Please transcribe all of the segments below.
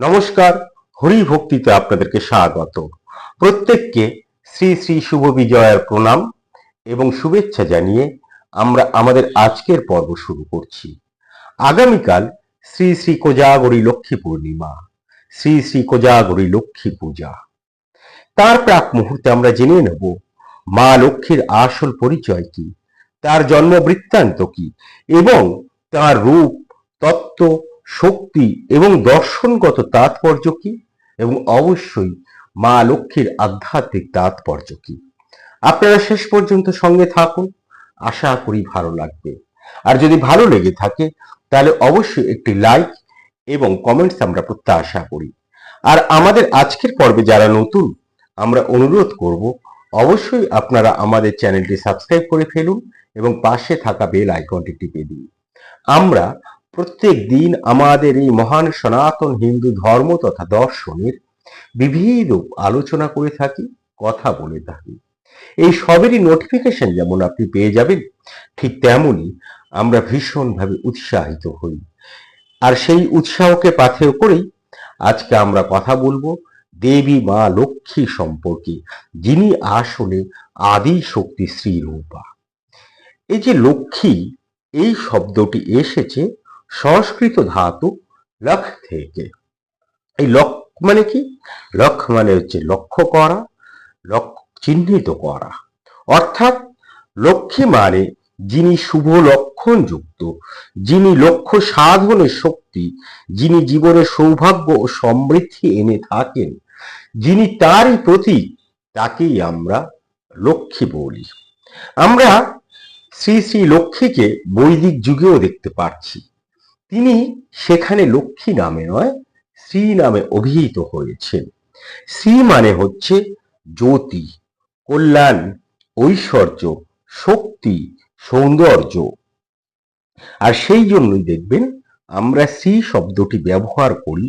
নমস্কার, হরি ভক্তিতে আপনাদেরকে স্বাগত। প্রত্যেককে শ্রী শ্রী শুভ বিজয়ের প্রণাম এবং শুভেচ্ছা জানিয়ে আমরা আমাদের আজকের পর্ব শুরু করছি। আগামীকাল শ্রী শ্রী কোজাগরী লক্ষ্মী পূর্ণিমা, শ্রী শ্রী কোজাগরী লক্ষ্মী পূজা। তার প্রাক মুহূর্তে আমরা জেনে নেব, মা লক্ষ্মীর আসল পরিচয় কি, তার জন্ম বৃত্তান্ত কি, এবং তার রূপ, তত্ত্ব শক্তি এবং দর্শনগত তাৎপর্য কি? এবং অবশ্যই মা লক্ষ্মীর আধ্যাত্মিক তাৎপর্য কি? আপনারা শেষ পর্যন্ত সঙ্গে থাকুন। আশা করি ভালো লাগবে। আর যদি ভালো লেগে থাকে, তাহলে অবশ্যই একটি লাইক এবং কমেন্টস আমরা প্রত্যাশা করি। আর আমাদের আজকের পর্বে যারা নতুন, আমরা অনুরোধ করব, অবশ্যই আপনারা আমাদের চ্যানেলটি সাবস্ক্রাইব করে ফেলুন এবং পাশে থাকা বেল আইকনটি টিপে দিন। আমরা প্রত্যেক দিন আমাদের এই মহান সনাতন হিন্দু ধর্ম তথা দর্শনের বিবিধ আলোচনা করে থাকি, কথা বলে থাকি। এই সবেরই নোটিফিকেশন যেমন আপনি পেয়ে যাবেন, ঠিক তেমনই আমরা ভীষণভাবে উৎসাহিত হই। আর সেই উৎসাহকে পাথেয় করেই আজকে আমরা কথা বলব দেবী মা লক্ষ্মী সম্পর্কে, যিনি আসলে আদি শক্তি শ্রীরূপা। এই যে লক্ষ্মী, এই শব্দটি এসেছে সংস্কৃত ধাতু লক্ষ থেকে। এই লক্ষ মানে কি? লক্ষ মানে হচ্ছে লক্ষ্য করা চিহ্নিত করা। অর্থাৎ লক্ষ্মী মানে যিনি শুভ লক্ষণ যুক্ত, যিনি লক্ষ্য সাধনের শক্তি, যিনি জীবনে সৌভাগ্য ও সমৃদ্ধি এনে থাকেন, যিনি তারই প্রতীক, তাকেই আমরা লক্ষ্মী বলি। আমরা শ্রী শ্রী লক্ষ্মীকে বৈদিক যুগেও দেখতে পাচ্ছি তিনি সেখানে লক্ষ্মী নামে নয় শ্রী নামে অভিহিত হয়েছেন। শ্রী মানে হচ্ছে জ্যোতি, কল্যাণ, ঐশ্বর্য, শক্তি, সৌন্দর্য। আর সেই জন্যই দেখবেন আমরা শ্রী শব্দটি ব্যবহার করি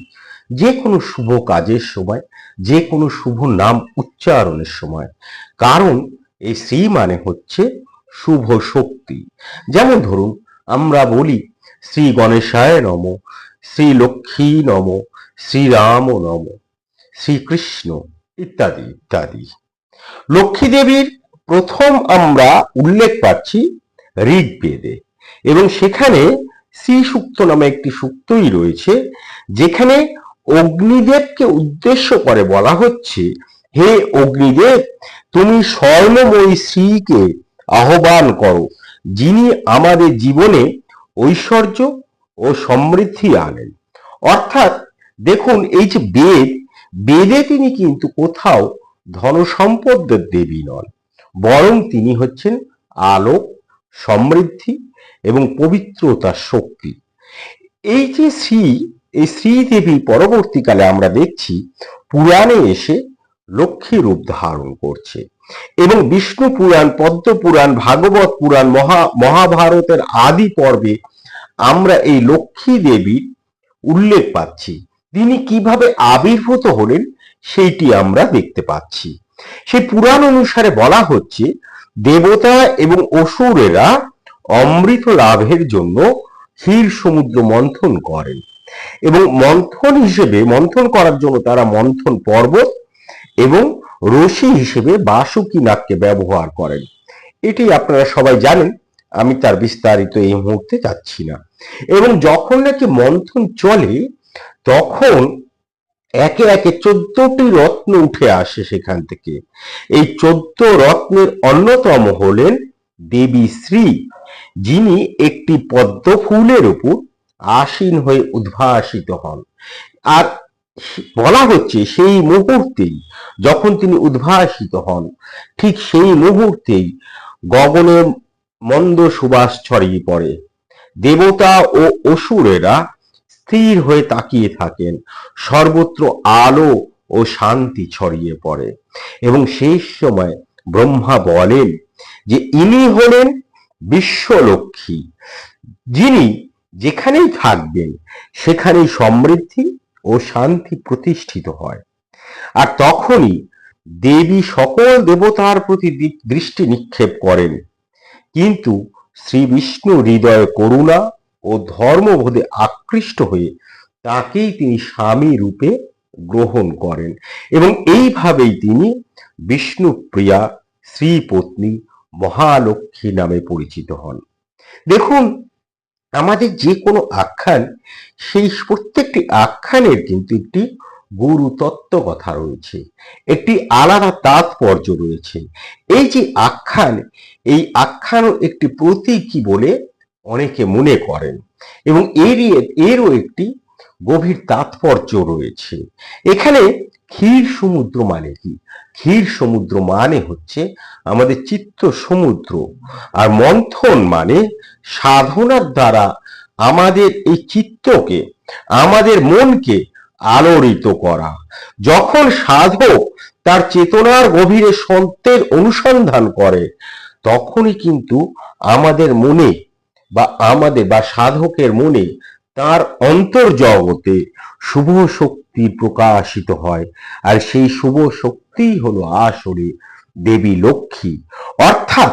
যে কোনো শুভ কাজের সময় যে কোনো শুভ নাম উচ্চারণের সময়। কারণ এই শ্রী মানে হচ্ছে শুভ শক্তি। যেমন ধরুন, আমরা বলি শ্রী গণেশায় নম, শ্রী লক্ষ্মী নম শ্রীরাম নম শ্রীকৃষ্ণ ইত্যাদি ইত্যাদি। লক্ষ্মী দেবীর প্রথম আমরা উল্লেখ পাচ্ছি ঋগ্বেদে এবং সেখানে শ্রী সূক্ত নামে একটি সূক্তই রয়েছে, যেখানে অগ্নিদেবকে উদ্দেশ্য করে বলা হচ্ছে, হে অগ্নিদেব, তুমি স্বর্ণময়ী শ্রীকে আহ্বান করো, যিনি আমাদের জীবনে ঐশ্বর্য ও সমৃদ্ধি আনেন। অর্থাৎ দেখুন, এই যে বেদ, বেদে তিনি কিন্তু কোথাও ধনসম্পদের দেবী নন। বরং তিনি হচ্ছেন আলোক, সমৃদ্ধি এবং পবিত্রতার শক্তি। এই যে শ্রী, এই শ্রীদেবী পরবর্তীকালে আমরা দেখছি পুরাণে এসে লক্ষ্মী রূপ ধারণ করছে এবং বিষ্ণু পুরাণ, পদ্ম পুরাণ, ভাগবত পুরাণ, মহা, মহাভারতের আদি পর্বে আমরা এই লক্ষ্মী দেবীর উল্লেখ পাচ্ছি। তিনি কীভাবে আবির্ভূত হলেন, সেইটি আমরা দেখতে পাচ্ছি। সেই পুরাণ অনুসারে বলা হচ্ছে, দেবতা এবং অসুরেরা অমৃত লাভের জন্য ক্ষীর সমুদ্র মন্থন করেন এবং মন্থন হিসেবে, মন্থন করার জন্য তারা মন্থন পর্বত এবং রশি হিসেবে বাসুকি নাককে ব্যবহার করেন। এটি আপনারা সবাই জানেন, আমি তার বিস্তারিত এই মুহূর্তে যাচ্ছি না। এবং যখন নাকি মন্থন চলে, তখন একে একে চোদ্দটি রত্ন উঠে আসে সেখান থেকে। এই চোদ্দ রত্নের অন্যতম হলেন দেবী শ্রী, যিনি একটি পদ্ম ফুলের উপর আসীন হয়ে উদ্ভাসিত হন। আর বলা হচ্ছে সেই মুহূর্তেই যখন তিনি উদ্ভাসিত হন, ঠিক সেই মুহূর্তেই গগনে মন্দ সুবাস ছড়িয়ে পড়ে। দেবতা ও অসুরেরা স্থির হয়ে তাকিয়ে থাকেন। সর্বত্র আলো ও শান্তি ছড়িয়ে পড়ে। এবং সেই সময় ব্রহ্মা বলেন যে, ইনি হলেন বিশ্বলক্ষ্মী। যিনি যেখানেই থাকবেন, সেখানেই সমৃদ্ধি ও শান্তি প্রতিষ্ঠিত হয়। আর তখনই দেবী সকল দেবতার প্রতি দৃষ্টি নিক্ষেপ করেন। কিন্তু শ্রী বিষ্ণু হৃদয়ে করুণা ও ধর্মবোধে আকৃষ্ট হয়ে তাকেই তিনি স্বামী রূপে গ্রহণ করেন। এবং এইভাবেই তিনি বিষ্ণুপ্রিয়া শ্রীপত্নী মহালক্ষ্মী নামে পরিচিত হন। দেখুন, আমাদের যে কোনো আখ্যান, সেই প্রত্যেকটি আখ্যানের কিন্তু একটি গুরু তত্ত্ব কথা রয়েছে। একটি আলাদা তাৎপর্য রয়েছে। এই যে আখ্যান, এই আখ্যানও একটি প্রতীকী বলে অনেকে মনে করেন এবং এরই, এরও একটি গভীর তাৎপর্য রয়েছে। এখানে ক্ষীর সমুদ্র মানে কি? ক্ষীর সমুদ্র মানে হচ্ছে আমাদের চিত্ত সমুদ্র। আর মন্থন মানে সাধনার দ্বারা আমাদের এই চিত্তকে, আমাদের মনকে আলোড়িত করা। যখন সাধক তার চেতনার গভীরে সত্যের অনুসন্ধান করে, তখনই কিন্তু আমাদের মনে বা আমাদের বা সাধকের মনে তার অন্তর্জগতে শুভ শক্তি প্রকাশিত হয়। আর সেই শুভ শক্তিই হলো আসলে দেবী লক্ষ্মী। অর্থাৎ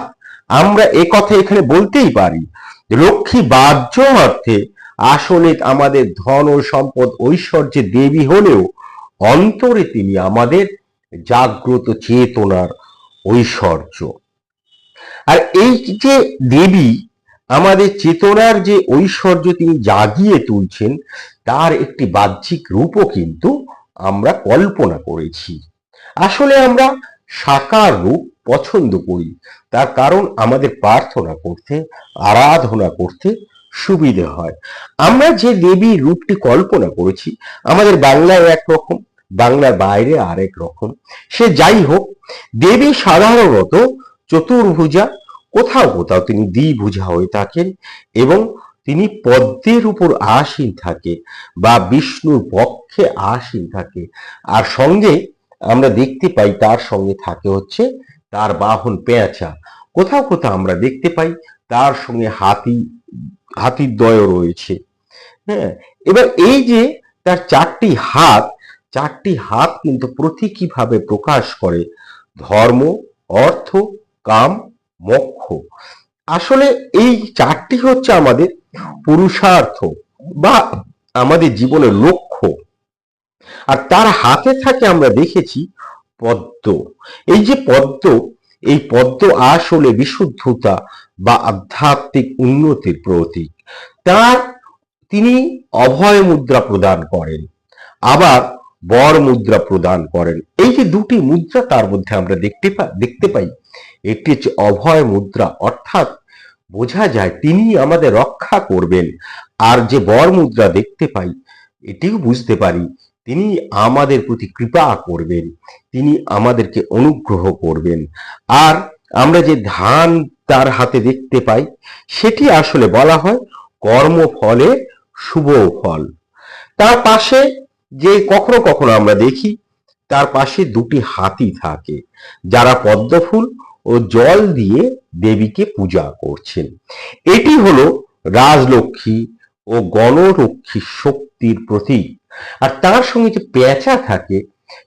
আমরা এ কথা এখানে বলতেই পারি, লক্ষ্মী বাহ্য অর্থে আসলে আমাদের ধন ও সম্পদ ঐশ্বর্যে দেবী হলেও অন্তরে তিনি আমাদের জাগ্রত চেতনার ঐশ্বর্য। আর এই যে দেবী, আমাদের চেতনার যে ঐশ্বর্য তিনি জাগিয়ে তুলছেন, তার একটি বাহ্যিক রূপও কিন্তু আমরা কল্পনা করেছি। আসলে আমরা সাকার রূপ পছন্দ করি, তার কারণ আমাদের প্রার্থনা করতে, আরাধনা করতে সুবিধে হয়। আমরা যে দেবীর রূপটি কল্পনা করেছি, আমাদের বাংলায় একরকম বাংলার বাইরে আরেক রকম। সে যাই হোক, দেবী সাধারণত চতুর্ভুজা, কোথাও কোথাও তিনি দ্বিভুজা হয়ে থাকেন এবং তিনি পদ্মের উপর আসীন থাকে বা বিষ্ণুর পক্ষে আসীন থাকে। আর সঙ্গে আমরা দেখতে পাই, তার সঙ্গে থাকে হচ্ছে তার বাহন পেঁচা। কোথাও কোথাও আমরা দেখতে পাই, তার সঙ্গে হাতি হাতির দয় রয়েছে। হ্যাঁ এবার এই যে তার চারটি হাত চারটি হাত কিন্তু প্রতীকীভাবে প্রকাশ করে ধর্ম, অর্থ, কাম, মোক্ষ। আসলে এই চারটি হচ্ছে আমাদের পুরুষার্থ বা আমাদের জীবনের লক্ষ্য। আর তার হাতে থাকে আমরা দেখেছি পদ্ম। এই যে পদ্ম, এই পদ্ম আসলে বিশুদ্ধতা বা আধ্যাত্মিক উন্নতির প্রতীক। তার তিনি অভয় মুদ্রা প্রদান করেন, আবার বর মুদ্রা প্রদান করেন। এই যে দুটি মুদ্রা তার মধ্যে আমরা দেখতে দেখতে পাই, একটি হচ্ছে অভয় মুদ্রা, অর্থাৎ বোঝা যায় তিনি আমাদের রক্ষা করবেন। আর যে বর মুদ্রা দেখতে পাই, এটিও বুঝতে পারি, তিনি আমাদের প্রতি কৃপা করবেন, তিনি আমাদেরকে অনুগ্রহ করবেন। আর আমরা যে ধান তার হাতে দেখতে পাই, সেটি আসলে বলা হয় কর্মফলে শুভ ফল। তার পাশে যে কখনো কখনো আমরা দেখি, তার পাশে দুটি হাতি থাকে, যারা পদ্মফুল ও জল দিয়ে দেবীকে পূজা করছেন। এটি হলো রাজলক্ষ্মী ও গণরক্ষী শক্তির প্রতীক। আর তার সঙ্গে যে পেঁচা থাকে,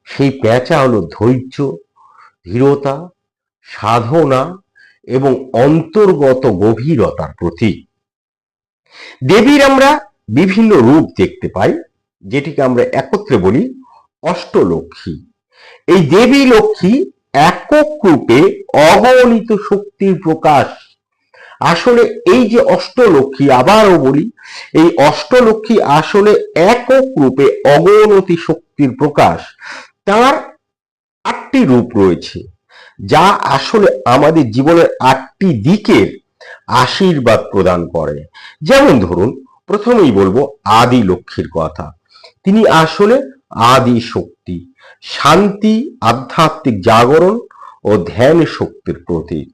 সেই পেঁচা হলো ধৈর্য, ধীরতা, সাধনা এবং অন্তর্গত গভীরতার প্রতীক। দেবীর আমরা বিভিন্ন রূপ দেখতে পাই, যেটিকে আমরা একত্রে বলি অষ্টলক্ষ্মী। এই দেবী লক্ষ্মী একক রূপে অগণিত শক্তির প্রকাশ। আসলে এই যে অষ্টলক্ষ্মী আবারও বলি, এই অষ্টলক্ষ্মী আসলে একক রূপে অগণতি শক্তির প্রকাশ। তার আটটি রূপ রয়েছে। যা আসলে আমাদের জীবনের আটটি দিকের আশীর্বাদ প্রদান করে। যেমন ধরুন, প্রথমেই বলব আদি লক্ষ্মীর কথা। তিনি আসলে আদি শক্তি, শান্তি, আধ্যাত্মিক জাগরণ ও ধ্যান শক্তির প্রতীক।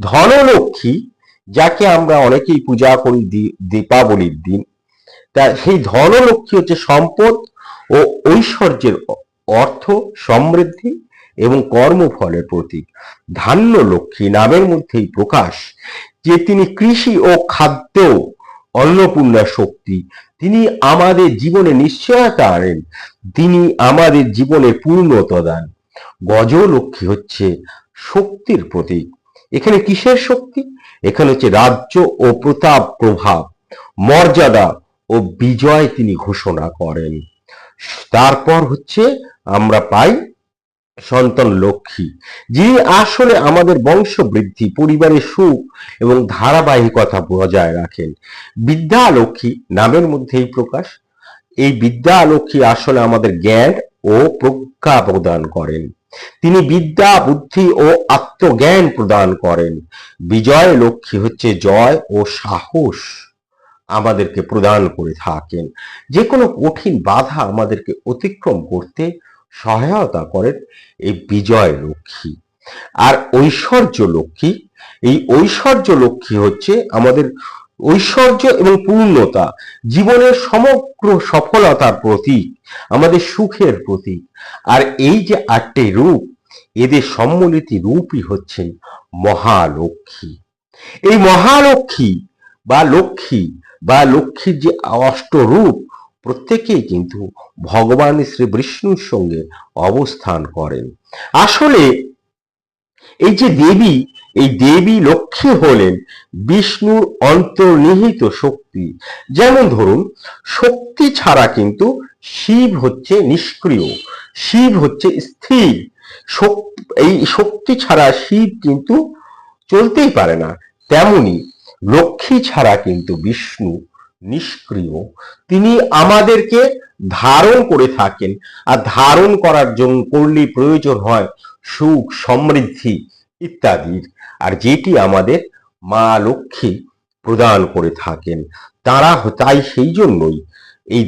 ধনলক্ষ্মী, যাকে আমরা অনেকেই পূজা করি দীপাবলির দিন, তা সেই ধনলক্ষ্মী হচ্ছে সম্পদ ও ঐশ্বর্যের অর্থ সমৃদ্ধি এবং কর্মফলের প্রতীক। ধান্য লক্ষ্মী নামের মধ্যেই প্রকাশ যে তিনি কৃষি ও খাদ্য অন্নপূর্ণা শক্তি। তিনি আমাদের জীবনে নিশ্চয়তা আনেন। তিনি আমাদের জীবনে পূর্ণতা দেন। গজলক্ষ্মী হচ্ছে শক্তির প্রতীক। এখানে কিসের শক্তি? এখানে হচ্ছে রাজ্য ও প্রতাপ প্রভাব। মর্যাদা ও বিজয় তিনি ঘোষণা করেন। তারপর হচ্ছে আমরা পাই সন্তান লক্ষ্মী, যিনি আসলে আমাদের বংশ বৃদ্ধি পরিবারের সুখ এবং ধারাবাহিকতা বজায় রাখেন। বিদ্যা লক্ষ্মী নামের মধ্যেই প্রকাশ। এই বিদ্যা লক্ষ্মী আসলে আমাদের জ্ঞান ও প্রজ্ঞা প্রদান করেন। তিনি বিদ্যা, বুদ্ধি ও আত্মজ্ঞান প্রদান করেন। বিজয় লক্ষ্মী হচ্ছে জয় ও সাহস আমাদেরকে প্রদান করে থাকেন। যে কোনো কঠিন বাধা আমাদেরকে অতিক্রম করতে সহায়তা করেন এই বিজয় লক্ষ্মী। আর ঐশ্বর্য লক্ষ্মী, এই ঐশ্বর্য লক্ষ্মী হচ্ছে আমাদের ঐশ্বর্য এবং পূর্ণতা, জীবনের সমগ্র সফলতার প্রতীক, আমাদের সুখের প্রতীক। আর এই যে আটটি রূপ, এদের সম্মিলিত রূপই হচ্ছেন মহালক্ষ্মী। এই মহালক্ষ্মী বা লক্ষ্মী বা লক্ষ্মীর যে অষ্টরূপ প্রত্যেকেই কিন্তু ভগবান শ্রী বিষ্ণুর সঙ্গে অবস্থান করেন। আসলে এই যে দেবী, এই দেবী লক্ষ্মী হলেন বিষ্ণুর অন্তর্নিহিত শক্তি। যেমন ধরুন, শক্তি ছাড়া কিন্তু শিব হচ্ছে নিষ্ক্রিয়, শিব হচ্ছে স্থির। এই শক্তি ছাড়া শিব কিন্তু চলতেই পারে না। তেমনি লক্ষ্মী ছাড়া কিন্তু বিষ্ণু নিষ্ক্রিয়, তিনি আমাদেরকে ধারণ করে থাকেন। আর ধারণ করার জন্য করলে প্রয়োজন হয় সুখ, সমৃদ্ধি ইত্যাদির। আর যেটি আমাদের মা লক্ষ্মী প্রদান করে থাকেন। তারা তাই সেই জন্যই এই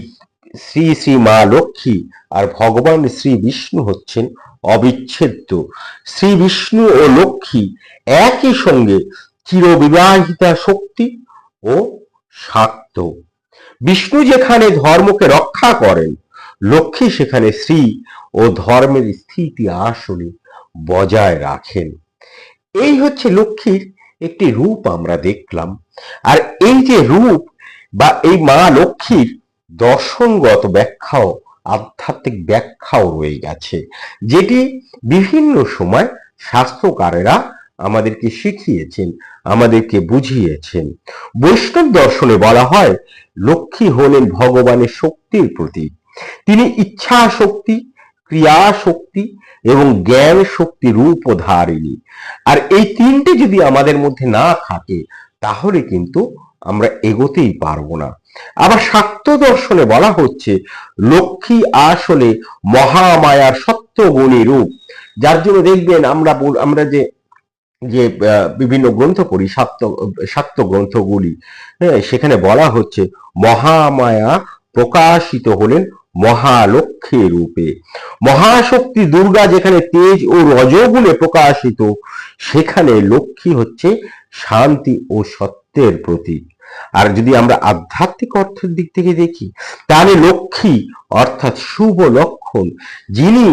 শ্রী শ্রী মা লক্ষ্মী আর ভগবান শ্রী বিষ্ণু হচ্ছেন অবিচ্ছেদ্য। শ্রী বিষ্ণু ও লক্ষ্মী একই সঙ্গে চিরবিবাহিতা শক্তি ও শাক্ত বিষ্ণু যেখানে ধর্মকে রক্ষা করেন, লক্ষ্মী সেখানে শ্রী ও ধর্মের স্থিতি আসলে বজায় রাখেন। এই হচ্ছে লক্ষ্মীর একটি রূপ আমরা দেখলাম। আর এই যে রূপ বা এই মা লক্ষ্মীর দর্শনগত ব্যাখ্যাও, আধ্যাত্মিক ব্যাখ্যাও রয়ে গেছে, যেটি বিভিন্ন সময় শাস্ত্রকারেরা আমাদেরকে শিখিয়েছেন, আমাদেরকে বুঝিয়েছেন। বৈষ্ণব দর্শনে বলা হয়, লক্ষ্মী হলেন ভগবানের শক্তির প্রতীক। তিনি ইচ্ছা শক্তি ক্রিয়া শক্তি এবং জ্ঞান শক্তি রূপ ধারিণী। আর এই তিনটে যদি আমাদের মধ্যে না থাকে, তাহলে কিন্তু আমরা এগোতেই পারব না। আবার শাক্ত দর্শনে বলা হচ্ছে, লক্ষ্মী আসলে মহামায়ার সত্যগুণী রূপ। যার জন্য দেখবেন আমরা আমরা যে যে বিভিন্ন গ্রন্থ পড়ি সাপ্ত সাপ্ত গ্রন্থগুলি হ্যাঁ সেখানে বলা হচ্ছে, মহামায়া প্রকাশিত হলেন মহালক্ষ্মী রূপে। মহাশক্তি দুর্গা যেখানে তেজ ও রজগুণে প্রকাশিত, সেখানে লক্ষ্মী হচ্ছে শান্তি ও সত্যের প্রতীক। আর যদি আমরা আধ্যাত্মিক অর্থের দিক থেকে দেখি, তাহলে লক্ষ্মী অর্থাৎ শুভ লক্ষণ, যিনি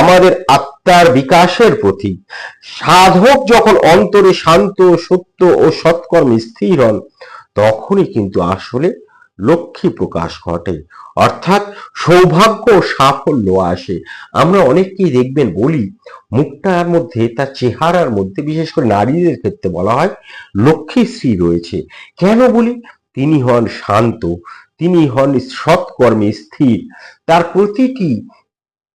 আমাদের আত্মার বিকাশের প্রতি সাধক যখন অন্তরে শান্ত, সত্য ও সৎকর্মে স্থির হন, তখনই কিন্তু আসলে লক্ষ্মী প্রকাশ ঘটে। অর্থাৎ সৌভাগ্য সাফল্য আসে। আমরা অনেককেই দেখবেন বলি মুখটার মধ্যে, তার চেহারার মধ্যে, বিশেষ করে নারীদের ক্ষেত্রে বলা হয়, লক্ষ্মী শ্রী রয়েছে। কেন বলি? তিনি হন শান্ত, তিনি হন সৎকর্মে স্থির। তার প্রতিটি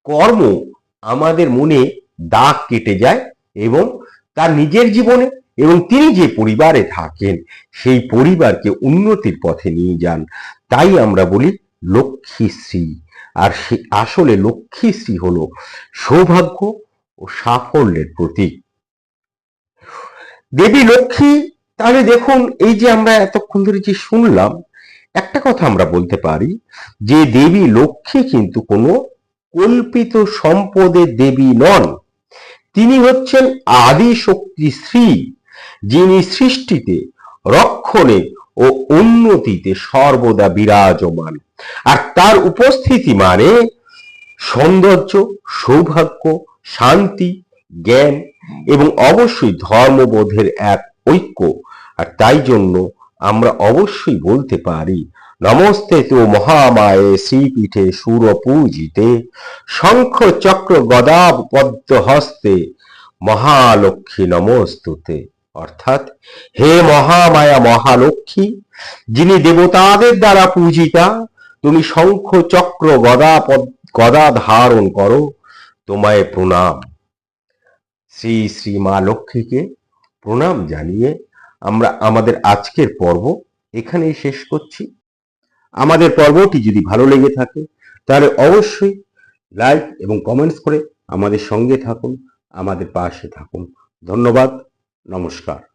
কর্ম আমাদের মনে দাগ কেটে যায় এবং তার নিজের জীবনে এবং তিনি যে পরিবারে থাকেন, সেই পরিবারকে উন্নতির পথে নিয়ে যান। তাই আমরা বলি লক্ষ্মীশ্রী আর সে আসলে লক্ষ্মীশ্রী হলো সৌভাগ্য ও সাফল্যের প্রতীক। দেবী লক্ষ্মী, তাহলে দেখুন, এই যে আমরা এতক্ষণ ধরে যে শুনলাম, একটা কথা আমরা বলতে পারি যে দেবী লক্ষ্মী কিন্তু কোনো কল্পিত সম্পদের দেবী নন। তিনি হচ্ছেন আদি শক্তি শ্রী। যিনি সৃষ্টিতে, রক্ষণে ও উন্নতিতে সর্বদা বিরাজমান। আর তার উপস্থিতি মানে সৌন্দর্য, সৌভাগ্য, শান্তি, জ্ঞান এবং অবশ্যই ধর্মবোধের এক ঐক্য। আর তাই জন্য আমরা অবশ্যই বলতে পারি, নমস্তে তো মহামায়ে শ্রীপীঠে সুরপূজিতে, শঙ্খ চক্র গদা পদ্ম হস্তে মহালক্ষ্মী নমস্তুতে। অর্থাৎ হে মহামায়া মহালক্ষ্মী, যিনি দেবতাদের দ্বারা পূজিতা, তুমি শঙ্খ চক্র গদা পদ- গদা ধারণ করো, তোমায় প্রণাম। শ্রী শ্রী মা লক্ষ্মীকে প্রণাম জানিয়ে আমরা আমাদের আজকের পর্ব এখানেই শেষ করছি। আমাদের পর্বটি যদি ভালো লেগে থাকে, তাহলে অবশ্যই লাইক এবং কমেন্টস করে আমাদের সঙ্গে থাকুন, আমাদের পাশে থাকুন। ধন্যবাদ। নমস্কার।